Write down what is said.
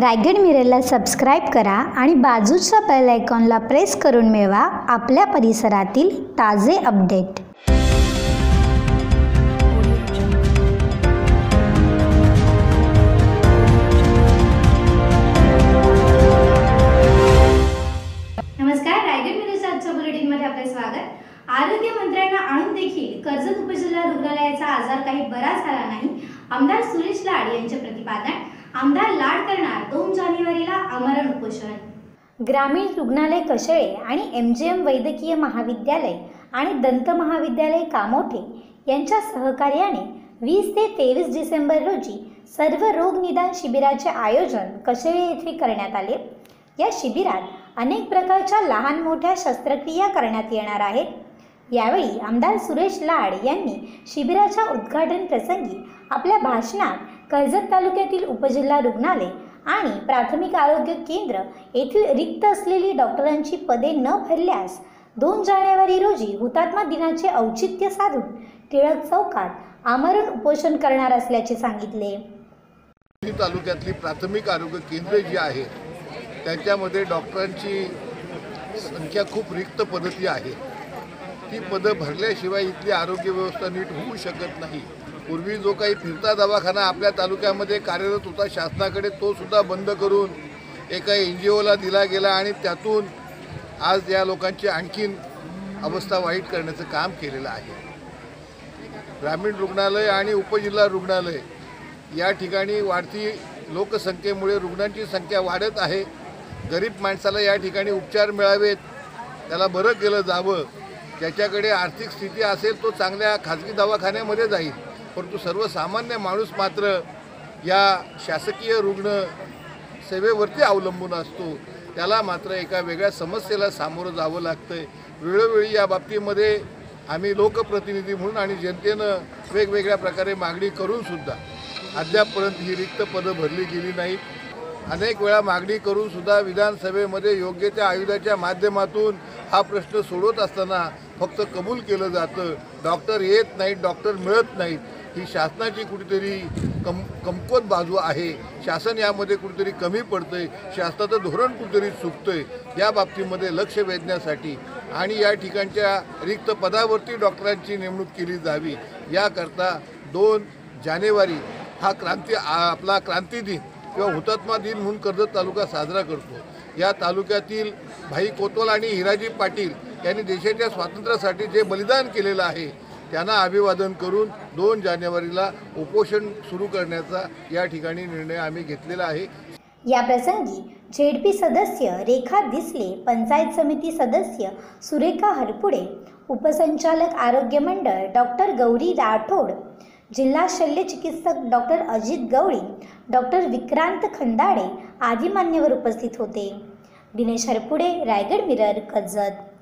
Raigad मिररला subscribe करा आणि बाजूच्या बेल आयकॉनला प्रेस करून मिळवा आपल्या परिसरातील ताजे अपडेट नमस्कार रायगड न्यूजच्या आजच्या बुलेटिनमध्ये आपले स्वागत. आरोग्य मंत्र्यांना आणून देखील कर्जत उपजिल्हा रुग्णालयाचा आजार काही बरा झाला नाही. आमदार सुरेश लाड यांचे प्रतिपादन. आमदार लाड करणार दोन जानेवारीला आमरण उपोषण. ग्रामीण रुग्णालय कशळे आणि एम जी एम वैद्यकीय महाविद्यालय आणि दंत महाविद्यालय कामोठे यांच्या सहकार्याने वीस ते तेवीस डिसेंबर रोजी सर्व रोग निदान शिबिराचे आयोजन कशळे येथे करण्यात आले? या शिबिरात अनेक प्रकारच्या लहान मोठ्या शस्त्रक्रिया करण्यात येणार आहेत. यावेळी आमदार सुरेश लाड यांनी शिबिराच्या उद्घाटन प्रसंगी आपल्या भाषणात कर्जत तालुक्यातील उपजिल्हा रुग्णालय आणि प्राथमिक आरोग्य केंद्र येथील रिक्त असलेली डॉक्टरांची पदे न भरल्यास दोन जानेवारी रोजी हुतात्मा दिनाचे औचित्य साधून टिळक चौकात आमरण उपोषण करणार असल्याचे सांगितले. तालुक्यातली प्राथमिक आरोग्य केंद्र जी आहेत त्यांच्यामध्ये डॉक्टरांची संख्या खूप रिक्त पद्धती आहे. ती पदं भरल्याशिवाय इथली आरोग्य व्यवस्था नीट होऊ शकत नाही. पूर्वी जो काही फिरता दवाखाना आपल्या तालुक्यामध्ये कार्यरत होता शासनाकडे तो सुद्धा बंद करून एका एन जी ओला दिला गेला आणि त्यातून आज या लोकांची आणखीन अवस्था वाईट करण्याचं काम केलेलं आहे. ग्रामीण रुग्णालय आणि उपजिल्हा रुग्णालय या ठिकाणी वाढती लोकसंख्येमुळे रुग्णांची संख्या वाढत आहे. गरीब माणसाला या ठिकाणी उपचार मिळावेत त्याला बरं केलं जावं ज्याच्याकडे आर्थिक स्थिती असेल तो चांगल्या खाजगी दवाखान्यामध्ये जाईल. परंतु सर्वसामान्य माणूस मात्र या शासकीय रुग्ण सेवेवरती अवलंबून असतो. त्याला मात्र एका वेगळ्या समस्येला सामोरं जावं लागतंय. वेळोवेळी या बाबतीमध्ये आम्ही लोकप्रतिनिधी म्हणून आणि जनतेनं वेगवेगळ्या प्रकारे मागणी करूनसुद्धा अद्यापपर्यंत ही रिक्त पदं भरली गेली नाहीत. अनेक वेळा मागणी करूनसुद्धा विधानसभेमध्ये योग्य त्या आयुधाच्या माध्यमातून हा प्रश्न सोडवत असताना फक्त कबूल केलं जातं. डॉक्टर येत नाहीत डॉक्टर मिळत नाहीत. ही शासनाची कुठेतरी कम कमकुवत बाजू आहे. शासन यामध्ये कुठेतरी कमी पडतंय. शासनाचं धोरण कुठेतरी चुकतंय या बाबतीमध्ये लक्ष वेधण्यासाठी आणि या ठिकाणच्या रिक्त पदावरती डॉक्टरांची नेमणूक केली जावी. याकरता दोन जानेवारी हा क्रांती आपला क्रांती दिन किंवा हुतात्मा दिन म्हणून कर्जत तालुका साजरा करतो. या तालुक्यातील भाई कोतवाल आणि हिराजी पाटील यांनी देशाच्या स्वातंत्र्यासाठी जे बलिदान केलेलं आहे त्यांना अभिवादन करून दोन जानेवारीला उपोषण सुरू करण्याचा या ठिकाणी निर्णय आम्ही घेतलेला आहे. या प्रसंगी झेडपी सदस्य रेखा दिसले पंचायत समिती सदस्य सुरेखा हरपुडे उपसंचालक आरोग्य मंडळ डॉक्टर गौरी राठोड जिल्हा शल्य चिकित्सक डॉक्टर अजित गवळी डॉक्टर विक्रांत खंदाडे आदी मान्यवर उपस्थित होते. दिनेश हरपुडे रायगड मिरर कजत